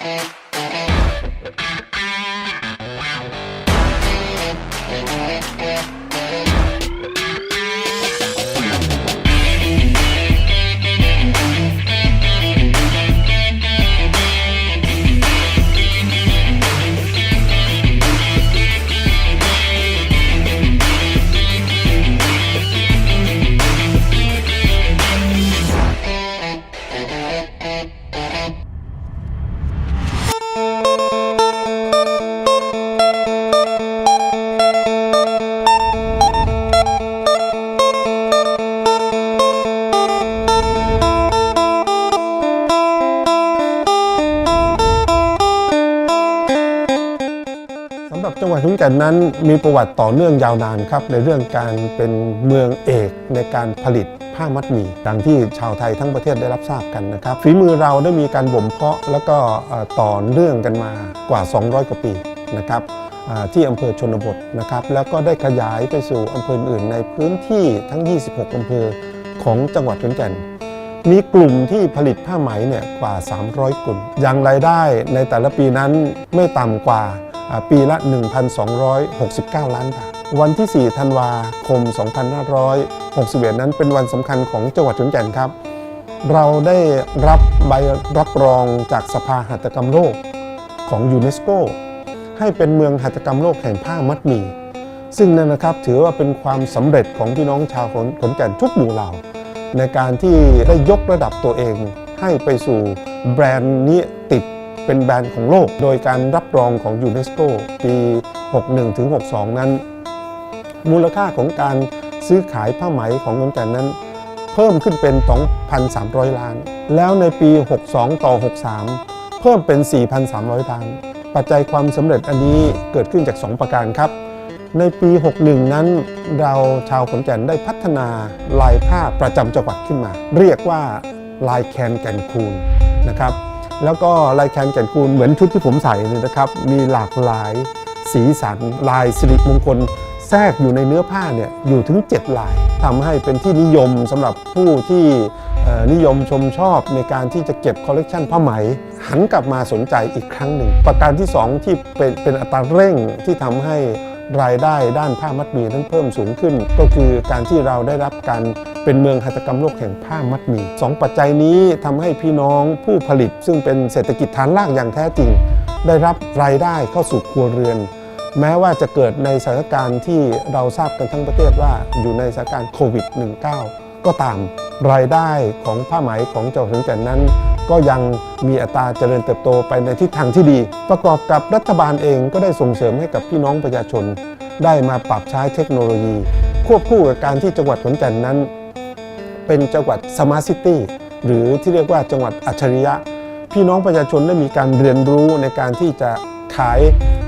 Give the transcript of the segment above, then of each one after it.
ส แก่นั้นมีประวัติต่อเนื่องยาวนานครับ ในเรื่องการเป็นเมืองเอกในการผลิตผ้ามัดหมี่ดังที่ชาวไทยทั้งประเทศได้รับทราบกันนะครับฝีมือเราได้มีการบ่มเพาะแล้วก็ต่อเนื่องกันมากว่า 200 กว่าปีนะครับที่อำเภอชนบทนะครับ แล้วก็ได้ขยายไปสู่อำเภออื่นในพื้นที่ทั้ง 26 อำเภอของจังหวัดขอนแก่นมีกลุ่มที่ผลิตผ้าไหมเนี่ยกว่า 300 กลุ่มยังรายได้ในแต่ละปีนั้นไม่ต่ำกว่า ปีละ 1,269 ล้านบาท วันที่ 4 ธันวาคม 2561 นั้นเป็นวันสำคัญของจังหวัดขอนแก่นครับ เราได้รับใบรับรองจากสภาหัตถกรรมโลกของยูเนสโกให้เป็นเมืองหัตถกรรมโลกแห่งผ้ามัดหมี่ซึ่งนั่นนะครับถือว่าเป็นความสำเร็จของพี่น้องชาวขอนแก่นทุกหมู่เหล่า ในการที่ได้ยกระดับตัวเองให้ไปสู่แบรนด์นี้ เป็นแบรนด์ของโลก โดยการรับรองของยูเนสโกปี 61-62 นั้น มูลค่าของการซื้อขายผ้าไหมของขอนแก่นนั้น เพิ่มขึ้นเป็น 2,300 ล้าน แล้วในปี 62 ต่อ 63 เพิ่มเป็น 4,300 ล้าน ปัจจัยความสำเร็จอันนี้เกิดขึ้นจาก 2 ประการครับในปี 61 นั้น เราชาวขอนแก่นได้พัฒนาลายผ้าประจำจังหวัดขึ้นมา เรียกว่าลายแคนแก่นคูนนะครับ แล้วก็ลายแคนแก่นคูนเหมือนชุดที่ผมใส่เลยนะครับ มีหลากหลายสีสันลายสิริมงคล แทรกอยู่ในเนื้อผ้าเนี่ยอยู่ถึง 7 ลายทำให้เป็นที่นิยมสำหรับผู้ที่นิยมชมชอบในการที่จะเก็บคอลเลกชันผ้าไหม หันกลับมาสนใจอีกครั้งหนึ่ง ประการที่ 2 ที่เป็นเป็นอัตราเร่งที่ทำให้ รายได้ด้านผ้ามัดหมี่นั้นเพิ่มสูงขึ้น ก็คือการที่เราได้รับการเป็นเมืองหัตถกรรมโลกแห่งผ้ามัดหมี่สองปัจจัยนี้ทำให้พี่น้องผู้ผลิต ซึ่งเป็นเศรษฐกิจฐานรากอย่างแท้จริง ได้รับรายได้เข้าสู่ครัวเรือน แม้ว่าจะเกิดในสถานการณ์ที่เราทราบกันทั้งประเทศว่าอยู่ในสถานการณ์โควิด -19 ก็ตามรายได้ของผ้าไหมของเจังหวัดขอนแก่นนั้น ก็ยังมีอัตราเจริญเติบโตไปในทิศทางที่ดี ประกอบกับรัฐบาลเองก็ได้ส่งเสริมให้กับพี่น้องประชาชน ได้มาปรับใช้เทคโนโลยี ควบคู่กับการที่จังหวัดขอนแก่นนั้น เป็นจังหวัดสมาร์ทซิตี้หรือที่เรียกว่าจังหวัดอัจฉริยะ พี่น้องประชาชนได้มีการเรียนรู้ในการที่จะขาย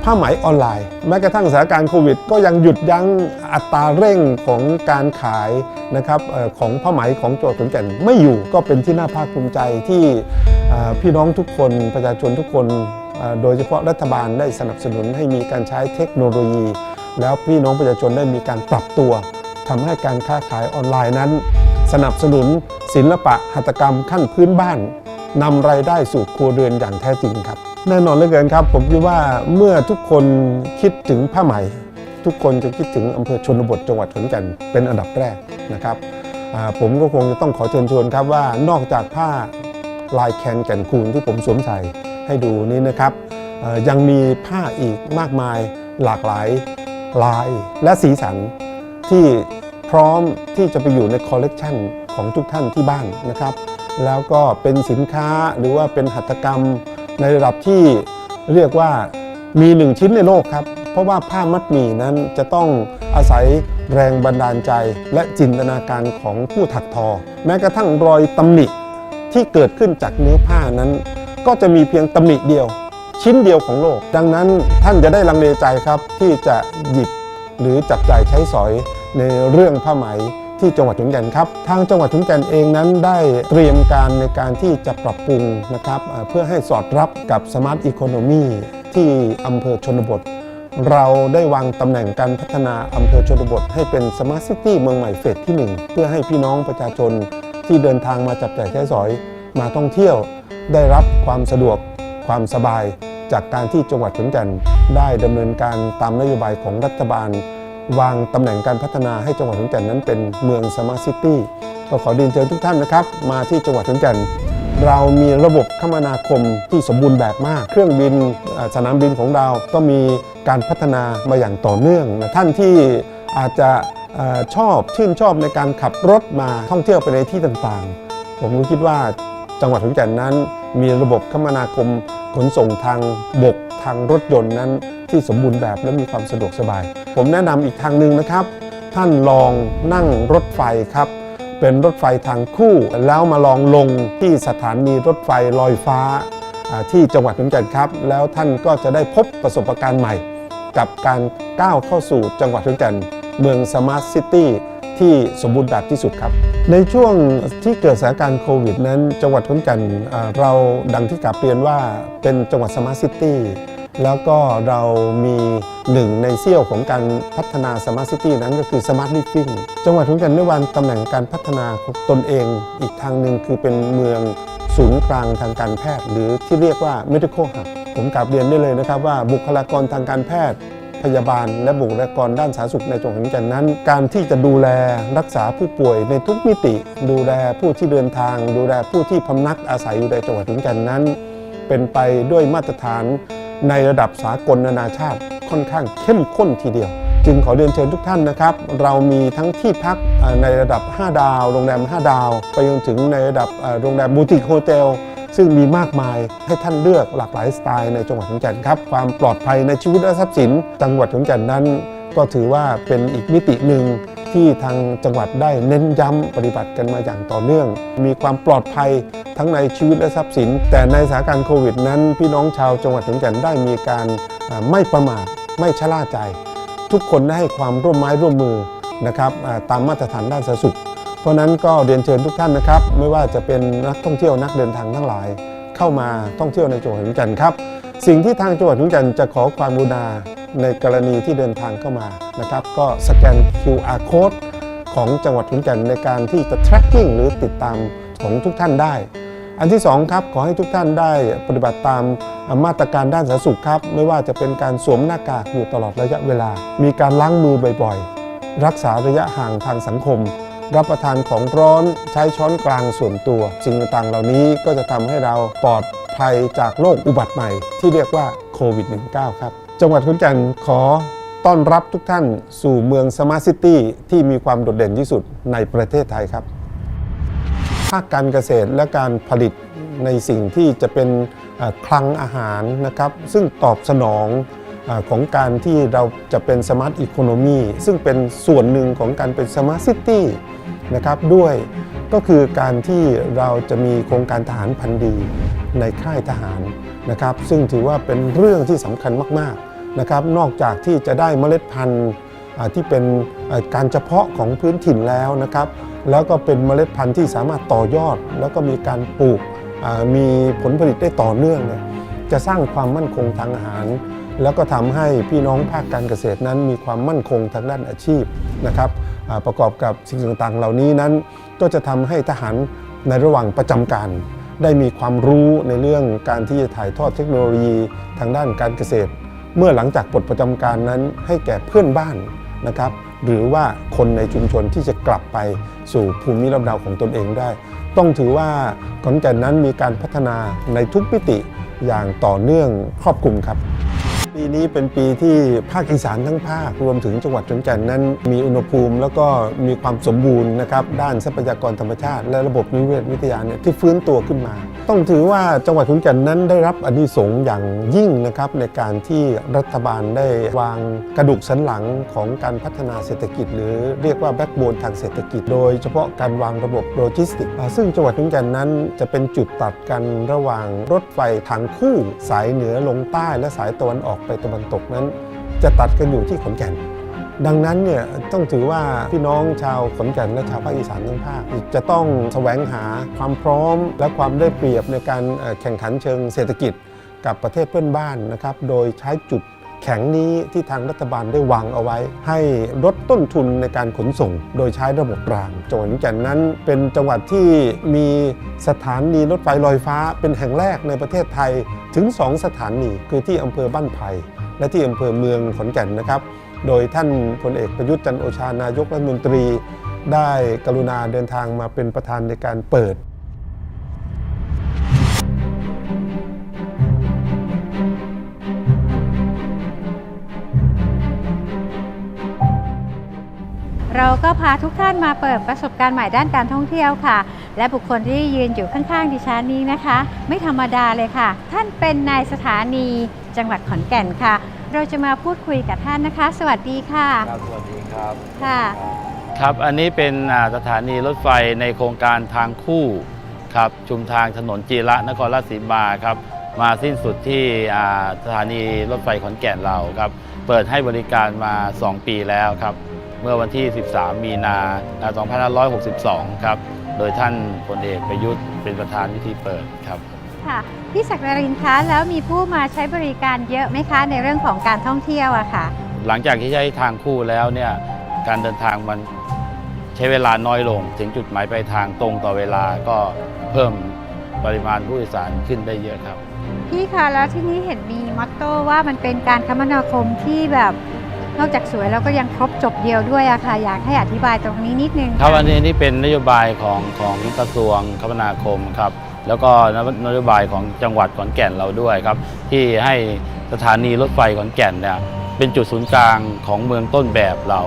ผ้าไหมออนไลน์ แม้กระทั่งสถานการณ์โควิด ก็ยังหยุดยั้งอัตราเร่งของการขายนะครับของผ้าไหมของจังหวัดขอนแก่นไม่อยู่ก็เป็นที่น่าภาคภูมิใจที่พี่น้องทุกคนประชาชนทุกคนโดยเฉพาะรัฐบาลได้สนับสนุนให้มีการใช้เทคโนโลยี แล้วพี่น้องประชาชนได้มีการปรับตัวทำให้การค้าขายออนไลน์นั้น สนับสนุนศิลปะหัตถกรรมขั้นพื้นบ้านนำรายได้สู่ครัวเรือนอย่างแท้จริงครับ แน่นอนเหลือเกินครับ ผมคิดว่าเมื่อทุกคนคิดถึงผ้าไหม ทุกคนจะคิดถึงอำเภอชนบทจังหวัดขอนแก่นเป็นอันดับแรกนะครับผมก็คงจะต้องขอเชิญชวนครับว่านอกจากผ้าลายแคนแก่นคูนที่ผมสวมใส่ให้ดูนี้นะครับยังมีผ้าอีกมากมายหลากหลายลายและสีสันที่พร้อมที่จะไปอยู่ในคอลเลกชันของทุกท่านที่บ้านนะครับ แล้วก็เป็นสินค้าหรือว่าเป็นหัตถกรรม ในระดับที่เรียกว่ามีหนึ่งชิ้นในโลกครับ เพราะว่าผ้ามัดหมี่นั้นจะต้องอาศัยแรงบันดาลใจและจินตนาการของผู้ถักทอ แม้กระทั่งรอยตำหนิที่เกิดขึ้นจากเนื้อผ้านั้น ก็จะมีเพียงตำหนิเดียว ชิ้นเดียวของโลก ดังนั้นท่านจะได้ลังเลใจครับที่จะหยิบหรือจับจ่ายใช้สอยในเรื่องผ้าไหม ที่จังหวัดขอนแก่นครับ ทางจังหวัดขอนแก่นเองนั้นได้เตรียมการในการที่จะปรับปรุงนะครับเพื่อให้สอดรับกับสมาร์ทอีโคโนมีที่อำเภอชนบท เราได้วางตำแหน่งการพัฒนาอำเภอชนบท ให้เป็นสมาร์ทซิตี้เมืองใหม่เฟสที่ 1 เพื่อให้พี่น้องประชาชนที่เดินทางมาจับจ่ายใช้สอยมาท่องเที่ยว ได้รับความสะดวกความสบาย จากการที่จังหวัดขอนแก่นได้ดำเนินการตามนโยบายของรัฐบาล วางตำแหน่งการพัฒนาให้จังหวัดขอนแก่นนั้นเป็นเมืองสมาร์ทซิตี้ก็ขอเรียนเชิญทุกท่านนะครับ มาที่จังหวัดขอนแก่นเรามีระบบคมนาคมที่สมบูรณ์แบบมาก เครื่องบินสนามบินของเราก็มีการพัฒนามาอย่างต่อเนื่องนะท่านที่อาจจะอชอบชื่นชอบในการขับรถมาท่องเที่ยวไปในที่ต่างๆ ผมก็คิดว่าจังหวัดขอนแก่นนั้น มีระบบคมนาคมขนส่งทางบกทางรถยนต์นั้น ที่สมบูรณ์แบบและมีความสะดวกสบาย ผมแนะนำอีกทางหนึ่งนะครับ ท่านลองนั่งรถไฟครับ เป็นรถไฟทางคู่แล้วมาลองลงที่สถานีรถไฟลอยฟ้าที่จังหวัดขอนแก่นครับ แล้วท่านก็จะได้พบประสบการณ์ใหม่ กับการก้าวเข้าสู่จังหวัดขอนแก่นเมืองสมาร์ทซิตี้ที่สมบูรณ์แบบที่สุดครับ ในช่วงที่เกิดสถานการณ์โควิดนั้น จังหวัดขอนแก่นเราดังที่กลับเรียนว่าเป็นจังหวัดสมาร์ทซิตี้ แล้วก็เรามีหนึ่งในเสี้ยวของการพัฒนาสมาร์ทซิตี้นั้นก็คือสมาร์ทลิฟ i ิ g จังหวัดขอนแก่นได้วางตำแหน่งการพัฒนาของตนเองอีกทางหนึ่งคือเป็นเมืองศูนย์กลางทางการแพทย์ หรือที่เรียกว่า medical hub ผมกลับเรียนได้เลยนะครับว่าบุคลากรทางการแพทย์ พยาบาล และบุคลากรด้านสาธารณสุขในจังหวัดขอนแก่นนั้น การที่จะดูแลรักษาผู้ป่วยในทุกมิติ ดูแลผู้ที่เดินทาง ดูแลผู้ที่พำนักอาศัยอยู่ในจังหวัดขอนแก่นนั้น เป็นไปด้วยมาตรฐาน ในระดับสากลนานาชาติค่อนข้างเข้มข้นทีเดียว จึงขอเรียนเชิญทุกท่านนะครับ เรามีทั้งที่พักในระดับ 5 ดาว โรงแรม 5 ดาว ไปจนถึงในระดับโรงแรมบูติกโฮเทลซึ่งมีมากมายให้ท่านเลือกหลากหลายสไตล์ในจังหวัดขอนแก่นครับ ความปลอดภัยในชีวิตและทรัพย์สินจังหวัดขอนแก่นนั้น ก็ถือว่าเป็นอีกมิติหนึ่ง ที่ทางจังหวัดได้เน้นย้ำปฏิบัติกันมาอย่างต่อเนื่อง มีความปลอดภัยทั้งในชีวิตและทรัพย์สิน แต่ในสถานการณ์โควิดนั้น พี่น้องชาวจังหวัดขอนแก่นได้มีการไม่ประมาทไม่ชะล่าใจ ทุกคนได้ให้ความร่วมไม้ร่วมมือนะครับตามมาตรฐานด้านสาธารณสุข เพราะฉะนั้นก็เรียนเชิญทุกท่านนะครับ ไม่ว่าจะเป็นนักท่องเที่ยวนักเดินทางทั้งหลาย เข้ามาท่องเที่ยวในจังหวัดขอนแก่นครับ สิ่งที่ทางจังหวัดขอนแก่นจะขอความกรุณา ในกรณีที่เดินทางเข้ามานะครับ ก็สแกน QR code ของจังหวัดขอนแก่นในการที่จะ tracking หรือติดตามของทุกท่านได้ อันที่สองครับขอให้ทุกท่านได้ปฏิบัติตามมาตรการด้านสาธารณสุขครับ ไม่ว่าจะเป็นการสวมหน้ากากอยู่ตลอดระยะเวลา มีการล้างมือบ่อยๆ รักษาระยะห่างทางสังคม รับประทานของร้อนใช้ช้อนกลางส่วนตัว สิ่งต่างๆเหล่านี้ก็จะทำให้เราปลอดภัยจากโรคอุบัติใหม่ที่เรียกว่าโควิด -19 ครับ จังหวัดขอนแก่นขอต้อนรับทุกท่านสู่เมืองสมาร์ทซิตี้ที่มีความโดดเด่นที่สุดในประเทศไทยครับ ภาคการเกษตรและการผลิตในสิ่งที่จะเป็นคลังอาหารนะครับ ซึ่งตอบสนองอของการที่เราจะเป็นสมาร์ทอีโคโนมีซึ่งเป็นส่วนหนึ่งของการเป็นสมาร์ทซิตี้นะครับด้วยก็คือการที่เราจะมีโครงการทหารพันธีในค่ายทหารนะครับ ซึ่งถือว่าเป็นเรื่องที่สำคัญมาก ๆ นะครับ นอกจากที่จะได้เมล็ดพันธุ์ที่เป็นการเฉพาะของพื้นถิ่นแล้วนะครับ แล้วก็เป็นเมล็ดพันธุ์ที่สามารถต่อยอด แล้วก็มีการปลูกมีผลผลิตได้ต่อเนื่องเนี่ยจะสร้างความมั่นคงทางอาหาร แล้วก็ทำให้พี่น้องภาคการเกษตรนั้น มีความมั่นคงทางด้านอาชีพนะครับประกอบกับสิ่งต่างๆ เหล่านี้นั้นก็จะทำให้ทหารในระหว่างประจำการ ได้มีความรู้ในเรื่องการที่จะถ่ายทอดเทคโนโลยีทางด้านการเกษตร เมื่อหลังจากปลดประจำการนั้นให้แก่เพื่อนบ้านนะครับหรือว่าคนในชุมชนที่จะกลับไปสู่ภูมิลำเนาของตนเองได้ ต้องถือว่าขอนแก่นนั้นมีการพัฒนาในทุกมิติอย่างต่อเนื่องครอบคลุมครับ ปีนี้เป็นปีที่ภาคอีสานทั้งภาครวมถึงจังหวัดขอนแก่นนั้น มีอุณหภูมิแล้วก็มีความสมบูรณ์นะครับด้านทรัพยากรธรรมชาติ และระบบนิเวศวิทยาเนี่ยที่ฟื้นตัวขึ้นมา ต้องถือว่าจังหวัดขอนแก่นนั้นได้รับอนิสงส์อย่างยิ่งนะครับในการที่รัฐบาลได้วางกระดูกสันหลังของการพัฒนาเศรษฐกิจ หรือเรียกว่าแบ็กโบนทางเศรษฐกิจ โดยเฉพาะการวางระบบโลจิสติกซึ่งจังหวัดขอนแก่นนั้นจะเป็นจุดตัดกันระหว่างรถไฟทางคู่สายเหนือลงใต้และสายตะวันออกไปตะวันตกนั้น จะตัดกันอยู่ที่ขอนแก่น ดังนั้นเนี่ยต้องถือว่าพี่น้องชาวขอนแก่นและชาวภาคอีสานทั้งภาคจะต้องแสวงหาความพร้อม และความได้เปรียบในการแข่งขันเชิงเศรษฐกิจกับประเทศเพื่อนบ้านนะครับ โดยใช้จุด แข็งนี้ที่ทางรัฐบาลได้วางเอาไว้ ให้ลดต้นทุนในการขนส่ง โดยใช้ระบบราง จังหวัดขอนแก่นนั้นเป็นจังหวัดที่มีสถานีรถไฟลอยฟ้าเป็นแห่งแรกในประเทศไทยถึง 2 สถานีคือที่อำเภอบ้านไผ่และที่อำเภอเมืองขอนแก่นนะครับ โดยท่านพลเอกประยุทธ์จันโอชานายกรัฐมนตรี ได้กรุณาเดินทางมาเป็นประธานในการเปิด เราก็พาทุกท่านมาเปิดประสบการณ์ใหม่ด้านการท่องเที่ยวค่ะ และบุคคลที่ยืนอยู่ข้างๆดิฉันนี้นะคะ ไม่ธรรมดาเลยค่ะ ท่านเป็นนายสถานีจังหวัดขอนแก่นค่ะ เราจะมาพูดคุยกับท่านนะคะ สวัสดีค่ะ ครับสวัสดีครับค่ะ ครับ อันนี้เป็นอ่าสถานีรถไฟในโครงการทางคู่ครับชุมทางถนนจีระนครราชสีมาครับมาสิ้นสุดที่อ่าสถานีรถไฟขอนแก่นเราครับ เปิดให้บริการมา 2 ปีแล้วครับ เมื่อวันที่ 13 มีนาอ่า2562 ครับ โดยท่านพลเอกประยุทธ์เป็นประธานพิธีเปิดครับ ค่ะ พี่ศักดิ์รินคะแล้วมีผู้มาใช้บริการเยอะไหมคะในเรื่องของการท่องเที่ยวอะค่ะ หลังจากที่ใช้ทางคู่แล้วเนี่ยการเดินทางมันใช้เวลาน้อยลง ถึงจุดหมายปลายทางตรงต่อเวลาก็เพิ่มปริมาณผู้โดยสารขึ้นได้เยอะครับ พี่คะแล้วที่นี้เห็นมีมอตโต้ว่ามันเป็นการคมนาคมที่แบบ นอกจากสวยแล้วก็ยังครบจบเดียวด้วยอะค่ะอยากให้อธิบายตรงนี้นิดนึงครับะอันนี้นี่เป็นนโยบายของของกระทรวงคมนาคมครับแล้วก็นโยบายของจังหวัดขอนแก่นเราด้วยครับ ที่ให้สถานีรถไฟขอนแก่นเนี่ยเป็นจุดศูนย์กลางของเมืองต้นแบบเรา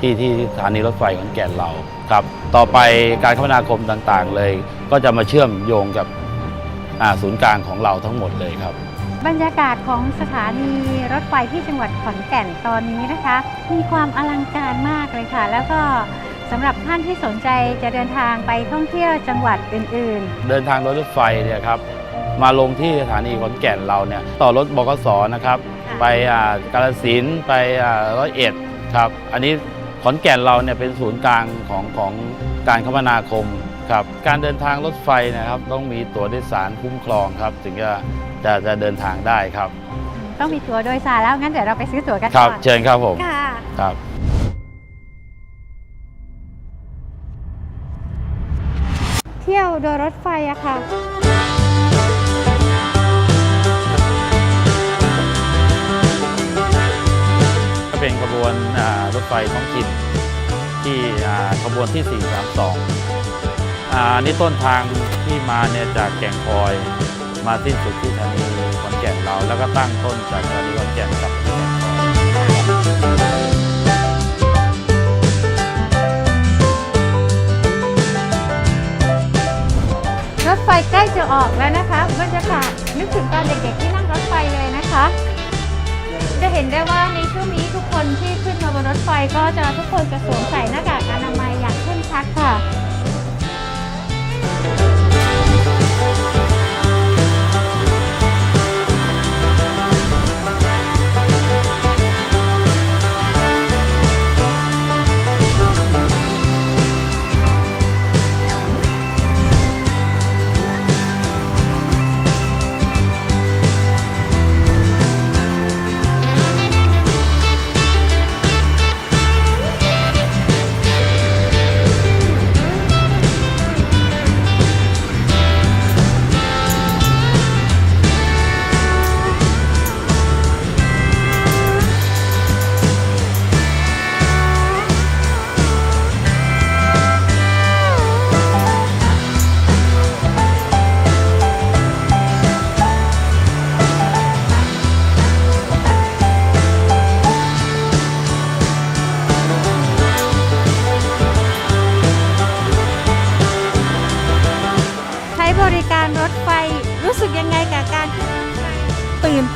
ที่ที่สถานีรถไฟขอนแก่นเราครับ ต่อไปการคมนาคมต่างๆเลย ก็จะมาเชื่อมโยงกับอ่าศูนย์กลางของเราทั้งหมดเลยครับ บรรยากาศของสถานีรถไฟที่จังหวัดขอนแก่นตอนนี้นะคะ มีความอลังการมากเลยค่ะ แล้วก็สำหรับท่านที่สนใจจะเดินทางไปท่องเที่ยวจังหวัดอื่น เดินทางโดยรถไฟเนี่ยครับมาลงที่สถานีขอนแก่นเราเนี่ยต่อรถบกสนะครับค่ะ ไปอ่ากาฬสินธุ์ไปอ่าร้อยเอ็ดครับอันนี้ขอนแก่นเราเนี่ยเป็นศูนย์กลางของของการคมนาคมครับการเดินทางรถไฟนะครับต้องมีตั๋วโดยสารคุ้มครองครับถึงจะ จะจะเดินทางได้ครับๆต้องมีตั๋วโดยสารแล้วงั้นเดี๋ยวเราไปซื้อตั๋วกันครัก่บอนเชิญครับผมค่ะครับ เที่ยวโดยรถไฟอะค่ะ ก็เป็นขบวนอ่ารถไฟท้องถิ่นที่อ่าขบวนที่ 432อ่าอันนี้ต้นทางที่มาเนี่ยจากแก่งคอย มาสิ้นสุดที่สถานีขอนแก่นเรา แล้วก็ตั้งต้นจากสถานีขอนแก่นกลับที่แก่งคอยรถไฟใกล้จะออกแล้วนะคะบรรยากาศนึกถึงตอนเด็กๆที่นั่งรถไฟเลยนะคะ จะเห็นได้ว่าในช่วงนี้ทุกคนที่ขึ้นมาบนรถไฟก็จะทุกคนจะสวมใส่หน้ากากอนามัยอย่างเคร่งครัดค่ะ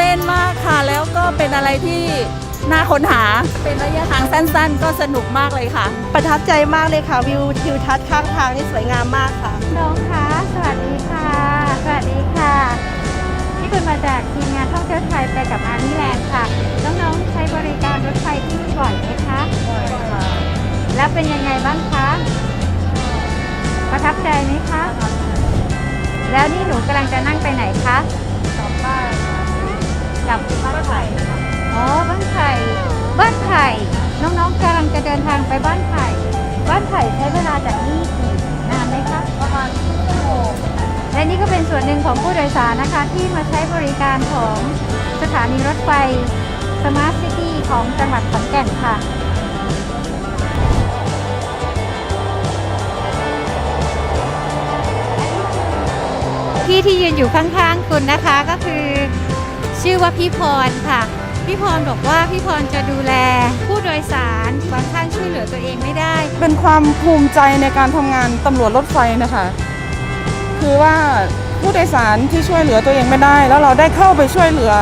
เต้นมากค่ะ แล้วก็เป็นอะไรที่น่าค้นหา เป็นระยะทางสั้น ๆ ก็สนุกมากเลยค่ะ ประทับใจมากเลยค่ะ วิวทิวทัศน์ข้างทางนี่สวยงามมากค่ะ น้องคะ สวัสดีค่ะ สวัสดีค่ะ ที่คุณมาจากทีมงานท่องเที่ยวไทยไปกับอาร์มี่แลนด์ค่ะ น้องๆใช้บริการรถไฟที่นี่บ่อยไหมคะบ่อยค่ะ แล้วเป็นยังไงบ้างคะ ประทับใจไหมคะ แล้วนี่หนูกำลังจะนั่งไปไหนคะ กับ้านไผ่อ๋อบ้านไผ่บ้านไผ่น้องๆกำลังจะเดินทางไปบ้านไผ่บ้านไผ่ใช้เวลาจากนี่กี่นานไหมคะประมาณชั่วโมงและนี่ก็เป็นส่วนหนึ่งของผู้โดยสารนะคะ ที่มาใช้บริการของสถานีรถไฟสมาร์ทซิตี้ของจังหวัดขอนแก่นค่ะที่ที่ยืนอยู่ข้างๆคุณนะคะก็คือ ชื่อว่าพี่พรค่ะ พี่พรบอกว่าพี่พรจะดูแล ผู้โดยสารบางท่านช่วยเหลือตัวเองไม่ได้ เป็นความภูมิใจในการทำงานตำรวจรถไฟนะคะ คือว่าผู้โดยสารที่ช่วยเหลือตัวเองไม่ได้ แล้วเราได้เข้าไปช่วยเหลือ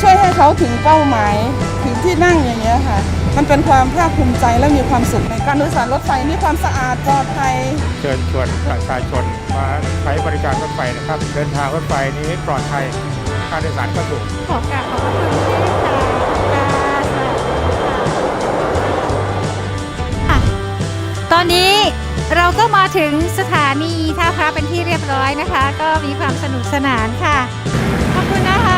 ช่วยให้เขาถึงเป้าหมายถึงที่นั่งอย่างเงี้ยค่ะ มันเป็นความภาคภูมิใจและมีความสุขในการโดยสารรถไฟมีความสะอาดปลอดภัย เชิญชวนประชาชนมาใช้บริการรถไฟนะครับ เดินทางรถไฟนี้ปลอดภัย ค่าโดยสารก็ถูก ขอกราบขอบพระคุณที่ค่ะค่ะสวัสดีค่ะตอนนี้เราก็มาถึงสถานีท่าพระเป็นที่เรียบร้อยนะคะ ก็มีความสนุกสนานค่ะ ขอบคุณนะคะ